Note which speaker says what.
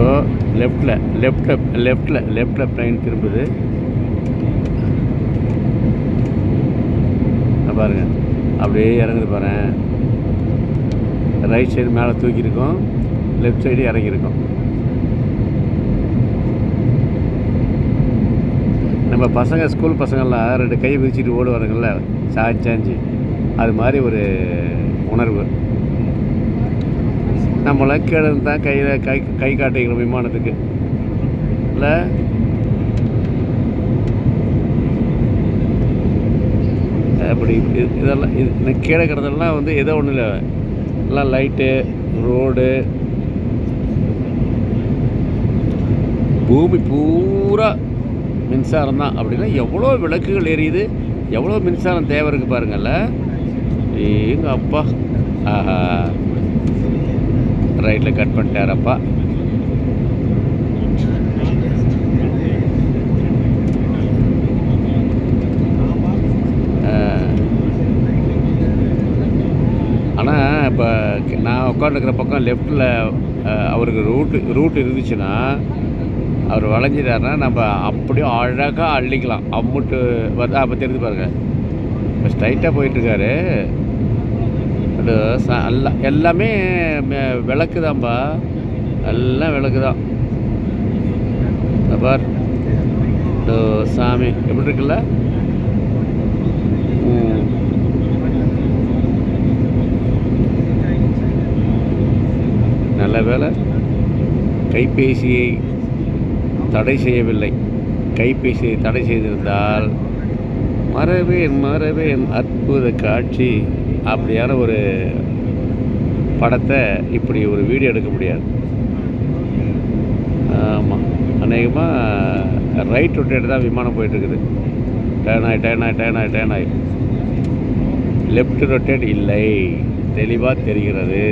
Speaker 1: இப்போது லெஃப்டில் லெஃப்டில் லெஃப்டில் லெஃப்டில் பிளைன் திரும்புது. பாருங்க. அப்படியே இறங்குது பாரு ரைட் சைடு மேலே தூக்கியிருக்கோம். Left side இறங்கியிருக்கோம். நம்ம பசங்க ஸ்கூல் பசங்கள்லாம் ரெண்டு கை விரிச்சிட்டு ஓடுவாருங்கள்ல சாஞ்சாஞ்சி அது மாதிரி ஒரு உணர்வு. நம்மளை கீழே தான் கையில் கை கை காட்டிக்கிறோம் விமானத்துக்கு. இல்லை? அப்படி இது- இதெல்லாம் இது இந்த கீழே கிடந்தெல்லாம் வந்து ஏதோ ஒன்றும் இல்லை. எல்லாம் லைட்டு ரோடு. பூமி பூரா மின்சாரம் தான். அப்படின்னா எவ்வளோ விளக்குகள் எரியுது? எவ்வளோ மின்சாரம் தேவை இருக்குது பாருங்கள்ல எங்கள் அப்பா. ஆஹா. ரைட்டில் கட் பண்ணிட்டாரப்பா ஆனால் இப்போ நான் உட்காந்துருக்கிற பக்கம் லெஃப்ட்டில் அவருக்கு ரூட்டு ரூட் இருந்துச்சுன்னா அவர் வளைஞ்சிட்டாருன்னா நம்ம அப்படியே அழகாக அள்ளிக்கலாம். அம்முட்டு வருது அப்போ தெரிஞ்சு பாருங்கள் இப்போ ஸ்ட்ரைட்டாக போயிட்டுருக்காரு. எல்லாம் எல்லாமே விளக்கு தான்ப்பா எல்லாம் விளக்கு தான் பார். சாமி எப்படி இருக்குல்ல? நல்ல வேலை கைபேசியை தடை செய்யவில்லை. கைபேசியை தடை செய்திருந்தால் மறவேன் மறவேன் அற்புத காட்சி. அப்படியான ஒரு படத்தை இப்படி ஒரு வீடியோ எடுக்க முடியாது. ஆமாம் அநேகமாக ரைட் ரொட்டேட் தான் விமானம் போயிட்டுருக்குது. டேர்ன் ஆகி டேர்ன் ஆகி டேர்ன் ஆகி டேர்ன் ஆகி லெஃப்ட் ரொட்டேட் இல்லை. தெளிவாக தெரிகிறது.